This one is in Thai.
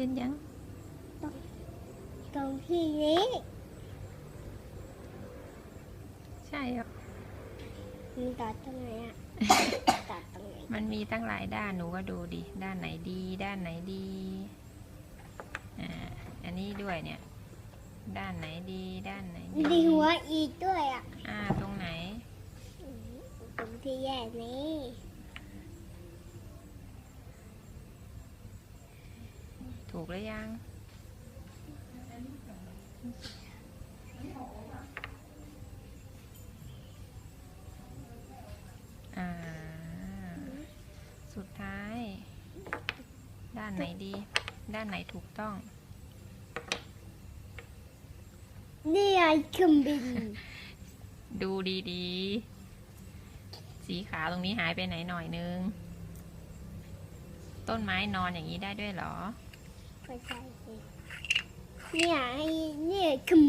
เห็นยังตรงที่นี้ใช่เหรอมันตัดตรงไหนอะตัดตรงไหนมันมีตั้งหลายด้านหนูก็ดูดิ ด้านไหนดี ด้านไหนดี อ่า อันนี้ด้วยเนี่ย ด้านไหนดี ด้านไหนมีดีหัวอีกด้วยอะ อ่า ตรงไหน ตรงที่แย่นี้ ถูกหรือยัง อ่า สุดท้าย ด้านไหนดี ด้านไหนถูกต้อง นี่ไงเครื่องบิน ดูดีๆ สีขาวตรงนี้หายไปไหนหน่อยนึง ต้นไม้นอนอย่างนี้ได้ด้วยเหรอ ไม่ใช่เนี่ยเนี่ยคือ